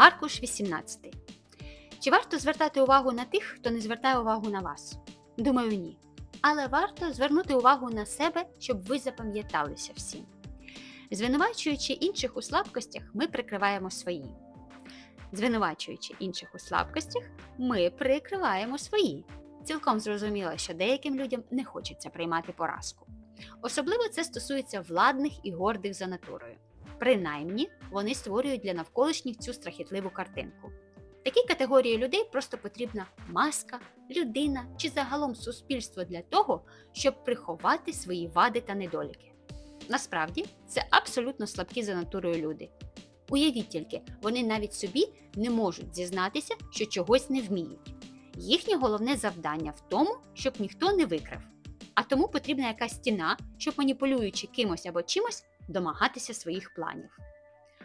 Аркуш 18. Чи варто звертати увагу на тих, хто не звертає увагу на вас? Думаю, ні. Але варто звернути увагу на себе, щоб ви запам'яталися всім. Звинувачуючи інших у слабкостях, ми прикриваємо свої. Звинувачуючи інших у слабкостях, ми прикриваємо свої. Цілком зрозуміло, що деяким людям не хочеться приймати поразку. Особливо це стосується владних і гордих за натурою. Принаймні, вони створюють для навколишніх цю страхітливу картинку. Такій категорії людей просто потрібна маска, людина чи загалом суспільство для того, щоб приховати свої вади та недоліки. Насправді, це абсолютно слабкі за натурою люди. Уявіть тільки, вони навіть собі не можуть зізнатися, що чогось не вміють. Їхнє головне завдання в тому, щоб ніхто не викрав. А тому потрібна якась стіна, щоб маніпулюючи кимось або чимось, домагатися своїх планів.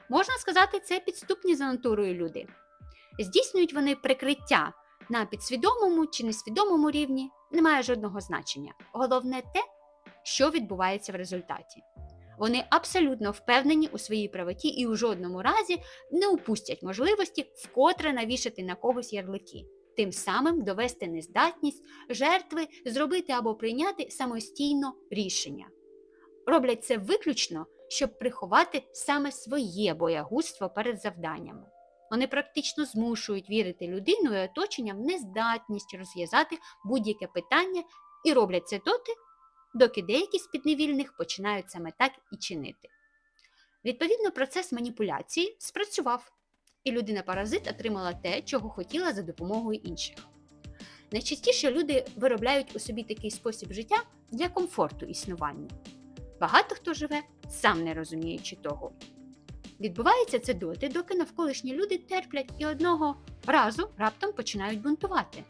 Можна сказати, це підступні за натурою люди. Здійснюють вони прикриття на підсвідомому чи несвідомому рівні, не має жодного значення. Головне те, що відбувається в результаті. Вони абсолютно впевнені у своїй правоті і у жодному разі не упустять можливості вкотре навішати на когось ярлики, тим самим довести нездатність жертви зробити або прийняти самостійно рішення. Роблять це виключно, щоб приховати саме своє боягузтво перед завданнями. Вони практично змушують вірити людину і оточення в нездатність розв'язати будь-яке питання і роблять це доти, доки деякі з підневільних починають саме так і чинити. Відповідно, процес маніпуляції спрацював, і людина-паразит отримала те, чого хотіла за допомогою інших. Найчастіше люди виробляють у собі такий спосіб життя для комфорту існування. Багато хто живе, сам не розуміючи того. Відбувається це доти, доки навколишні люди терплять і одного разу раптом починають бунтувати.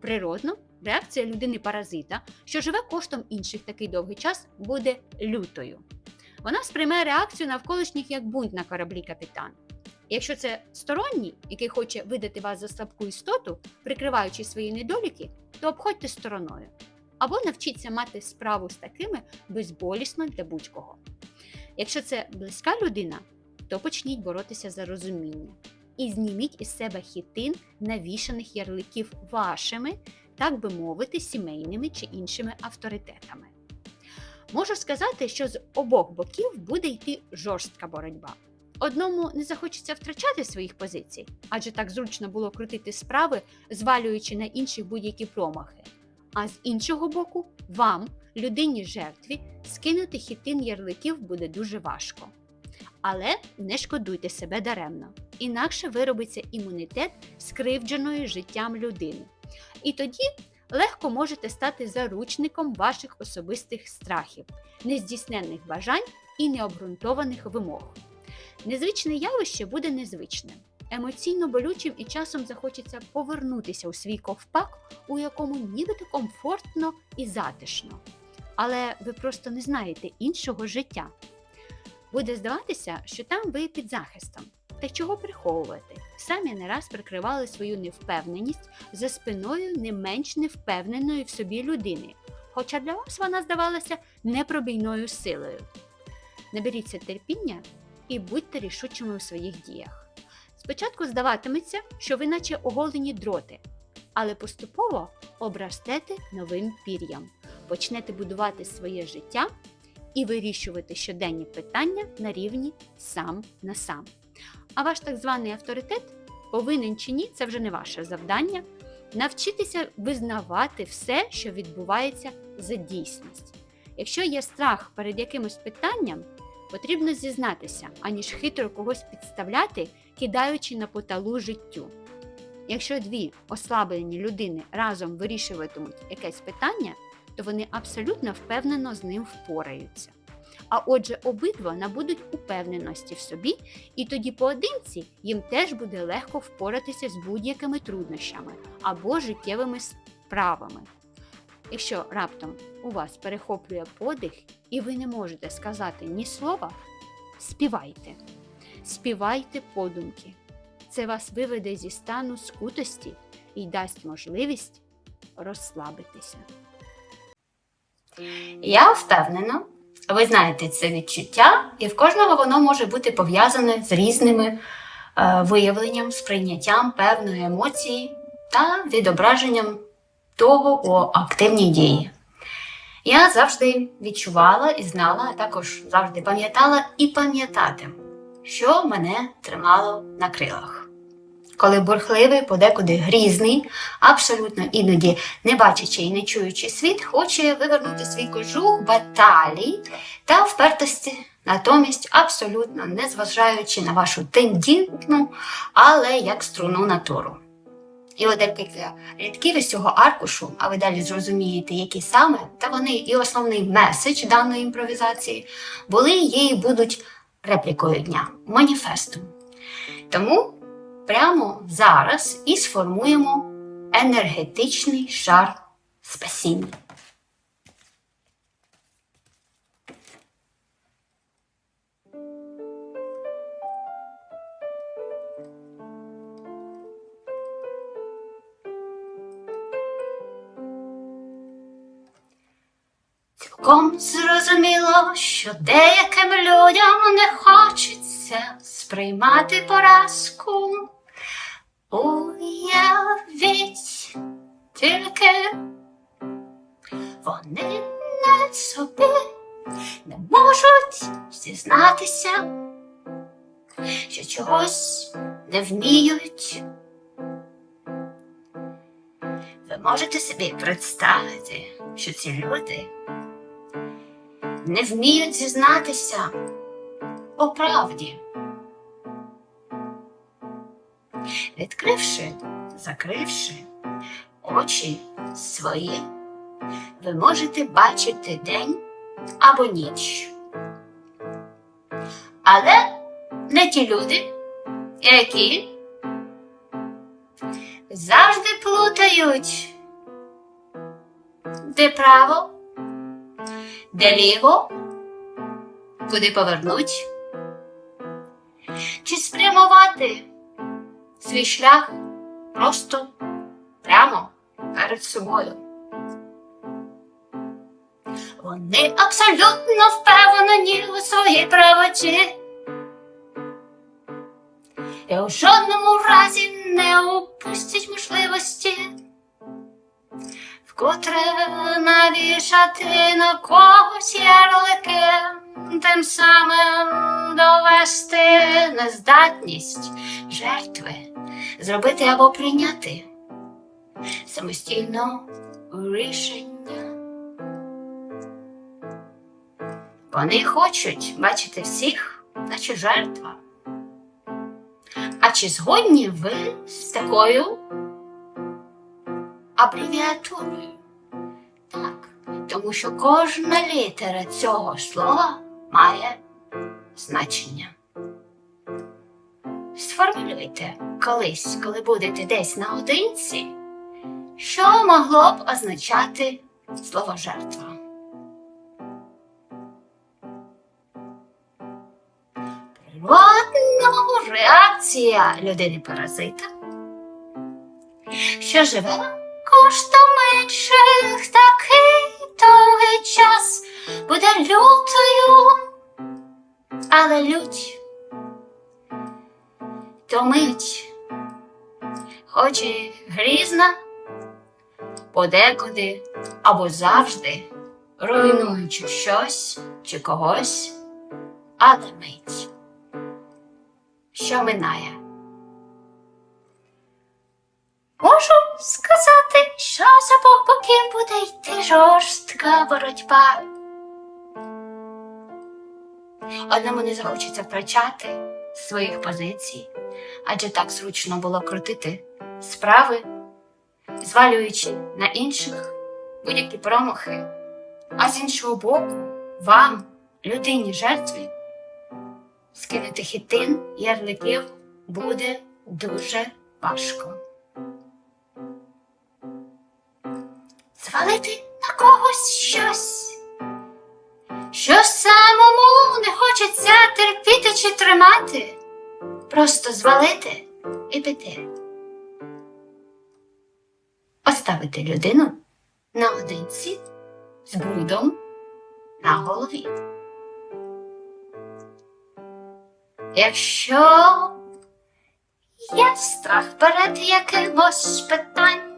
Природно, реакція людини-паразита, що живе коштом інших такий довгий час, буде лютою. Вона сприймає реакцію навколишніх як бунт на кораблі капітан. Якщо це сторонній, який хоче видати вас за слабку істоту, прикриваючи свої недоліки, то обходьте стороною. Або навчіться мати справу з такими безболісно для будь-кого. Якщо це близька людина, то почніть боротися за розуміння і зніміть із себе хітин навішаних ярликів вашими, так би мовити, сімейними чи іншими авторитетами. Можу сказати, що з обох боків буде йти жорстка боротьба. Одному не захочеться втрачати своїх позицій, адже так зручно було крутити справи, звалюючи на інших будь-які промахи. А з іншого боку, вам, людині жертві, скинути хітин ярликів буде дуже важко. Але не шкодуйте себе даремно, інакше виробиться імунітет скривдженої життям людини. І тоді легко можете стати заручником ваших особистих страхів, нездійсненних бажань і необґрунтованих вимог. Незвичне явище буде незвичним, емоційно болючим і часом захочеться повернутися у свій ковпак, у якому нібито комфортно і затишно. Але ви просто не знаєте іншого життя. Буде здаватися, що там ви під захистом. Та чого приховувати? Самі не раз прикривали свою невпевненість за спиною не менш невпевненої в собі людини, хоча для вас вона здавалася непробійною силою. Наберіться терпіння і будьте рішучими у своїх діях. Спочатку здаватиметься, що ви наче оголені дроти, але поступово обрастете новим пір'ям, почнете будувати своє життя і вирішувати щоденні питання на рівні сам на сам. А ваш так званий авторитет повинен чи ні, це вже не ваше завдання. Навчитися визнавати все, що відбувається за дійсність. Якщо є страх перед якимось питанням, потрібно зізнатися, аніж хитро когось підставляти, кидаючи на поталу життю. Якщо дві ослаблені людини разом вирішуватимуть якесь питання, то вони абсолютно впевнено з ним впораються. А отже, обидва набудуть упевненості в собі, і тоді поодинці їм теж буде легко впоратися з будь-якими труднощами або життєвими справами. Якщо раптом у вас перехоплює подих і ви не можете сказати ні слова, співайте, співайте подумки. Це вас виведе зі стану скутості і дасть можливість розслабитися. Я впевнена, ви знаєте це відчуття, і в кожного воно може бути пов'язане з різними е, виявленням, сприйняттям певної емоції та відображенням того у активній дії. Я завжди відчувала і знала, а також завжди пам'ятала і пам'ятатиму, що мене тримало на крилах. Коли бурхливий, подекуди грізний, абсолютно іноді не бачачи і не чуючи світ, хоче вивернути свій кожух баталій та впертості, натомість абсолютно не зважаючи на вашу тендітну, але як струну натуру. І от декілька рядків із цього аркушу, а ви далі зрозумієте, які саме, та вони і основний меседж даної імпровізації були є і будуть реплікою дня, маніфестом. Тому прямо зараз і сформуємо енергетичний шар спасіння. Цілком зрозуміло, що деяким людям не хочеться сприймати поразку. Уявіть тільки вони не собі не можуть зізнатися, що чогось не вміють. Ви можете собі представити, що ці люди не вміють зізнатися у правді. Відкривши, закривши очі свої, ви можете бачити день або ніч. Але не ті люди, які завжди плутають, де право, де ліво, куди повернуть, чи спрямувати свій шлях просто прямо перед собою. Вони абсолютно впевнені у своїй правоті. І у жодному разі не упустять можливості, вкотре навішати на когось ярлики, тим самим довести нездатність жертви, зробити або прийняти самостійно рішення. Вони хочуть бачити всіх, наче жертва. А чи згодні ви з такою абревіатурою? Так, тому що кожна літера цього слова має значення. Сформулюйте колись, коли будете десь наодинці, що могло б означати слово жертва. Природна реакція людини-паразита, що живе коштом менших такий довгий час буде лютою, але лють то мить, хоч і грізна, подекуди або завжди, руйнуючи щось чи когось, але мить, що минає. Можу сказати, що з обох боків буде йти жорстка боротьба. Одному не захочеться втрачати своїх позицій, адже так зручно було крутити справи, звалюючи на інших будь-які промахи. А з іншого боку, вам, людині жертві, скинути хітин ярликів буде дуже важко. Звалити на когось щось, що самому не хочеться терпіти чи тримати, просто звалити і піти. Оставити людину наодинці з брудом на голові. Якщо є страх перед якимось питанням.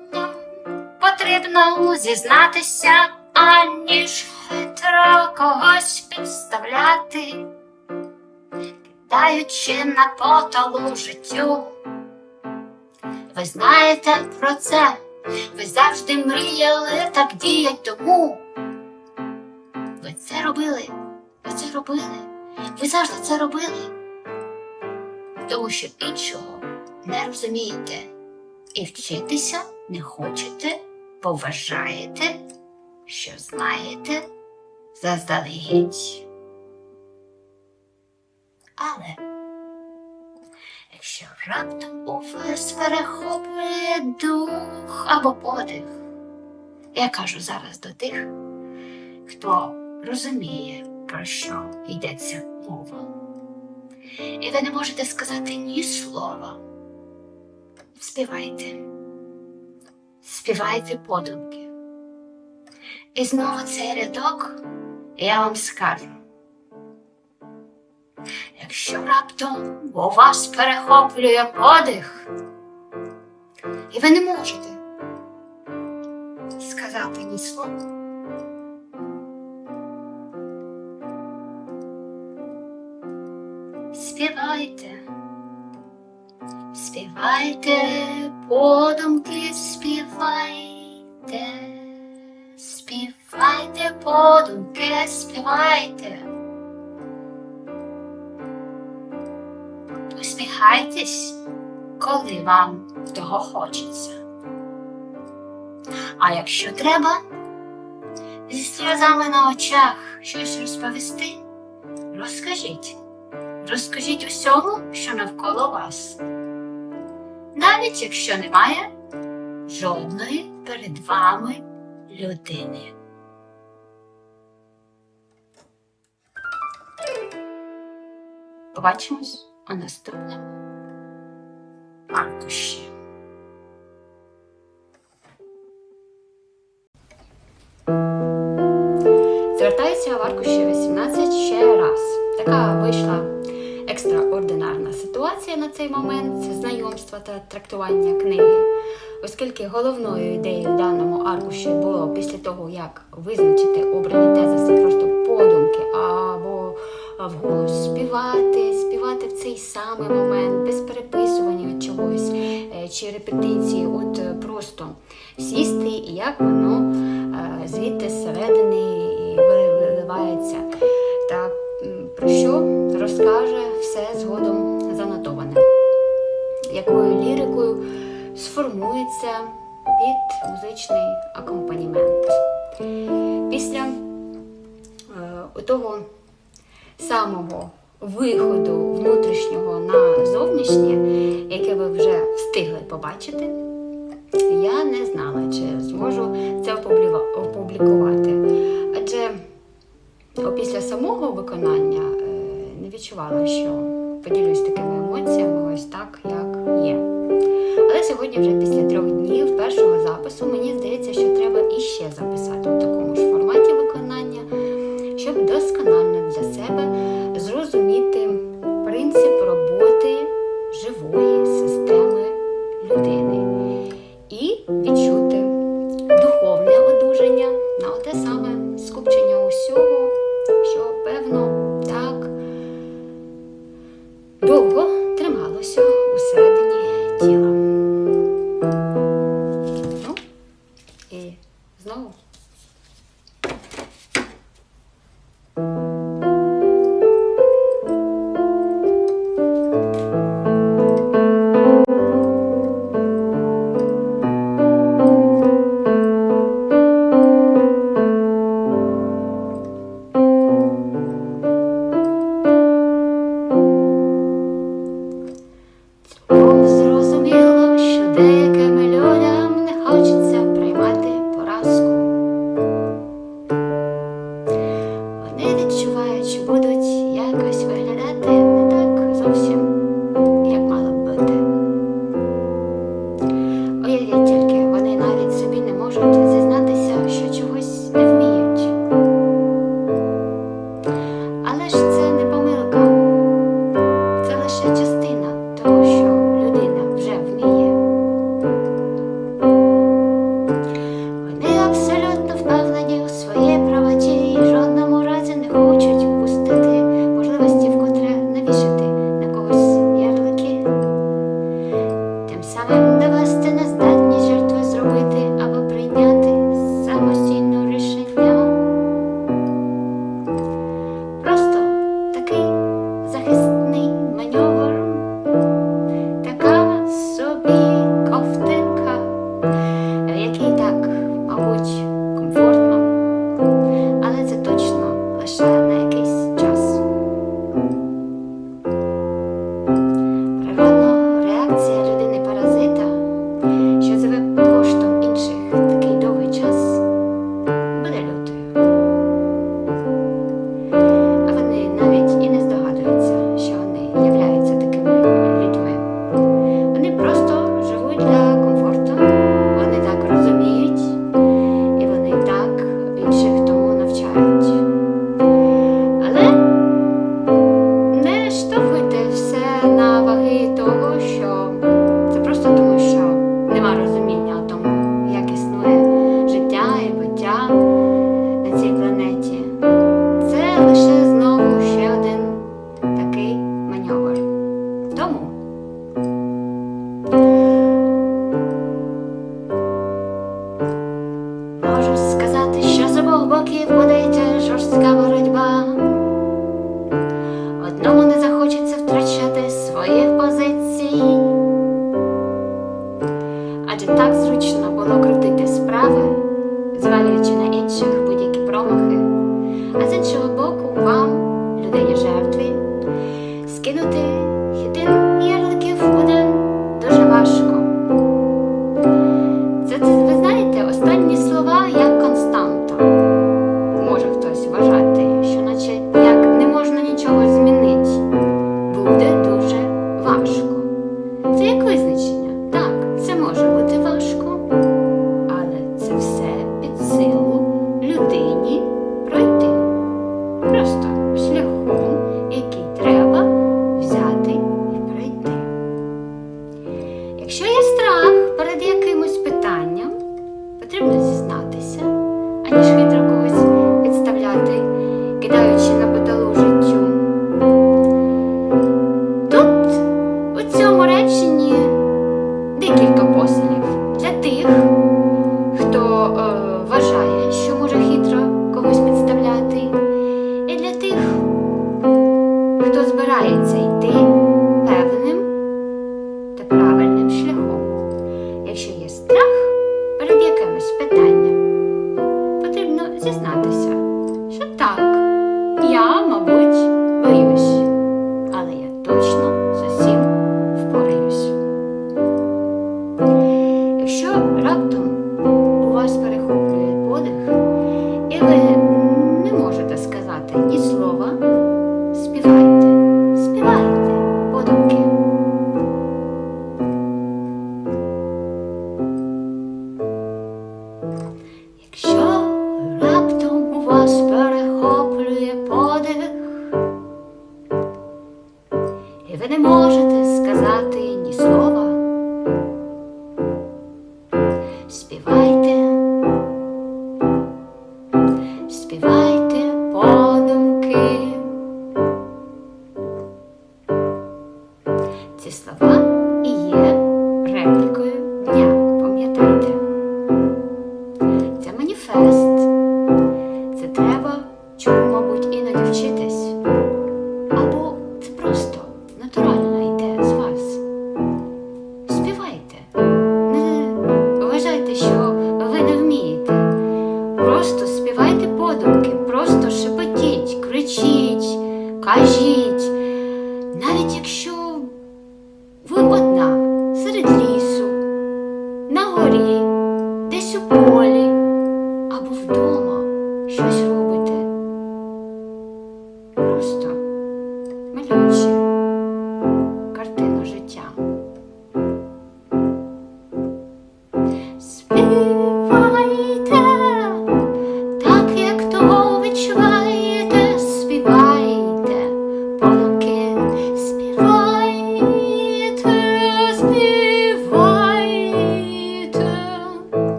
Потрібно зізнатися, аніж хитро когось підставляти, кидаючи на поталу життю. Ви знаєте про це, ви завжди мріяли так діять тому. Ви це робили, ви це робили, ви завжди це робили. Тому що іншого не розумієте і вчитися не хочете, бо вважаєте, що знаєте заздалегідь. Але якщо раптом у вас перехоплює дух або подих, я кажу зараз до тих, хто розуміє, про що йдеться мова. І ви не можете сказати ні слова. Співайте. Співайте подумки. І знову цей рядок я вам скажу. Якщо раптом у вас перехоплює подих, і ви не можете сказати ні слова. Співайте, співайте, подумки співайте, співайте, подумки співайте. Усміхайтесь, коли вам того хочеться. А якщо треба, зі сльозами на очах щось розповісти, розкажіть. Розкажіть усьому, що навколо вас. Навіть якщо немає жодної перед вами людини. Побачимось у наступному аркуші. Звертаюся в аркуші 18 ще раз. Така вийшла ситуація на цей момент знайомства та трактування книги, оскільки головною ідеєю даному аркуші було після того, як визначити обрані тези, це просто подумки або вголос співати, співати в цей самий момент, без переписування чогось е, чи репетиції, от е, просто сісти і як воно е, звідти зсередини і виливається. Та про що розкаже все згодом сформується під музичний акомпанімент. Після е, того самого виходу внутрішнього на зовнішнє, яке ви вже встигли побачити, я не знала, чи зможу це опублікувати. Адже після самого виконання е, не відчувала, що поділюсь такими емоціями, ось так, як є. Сьогодні, вже після трьох днів першого запису, мені здається, що треба іще записати у такому ж форматі виконання, щоб досконально для себе зрозуміти принцип що з обох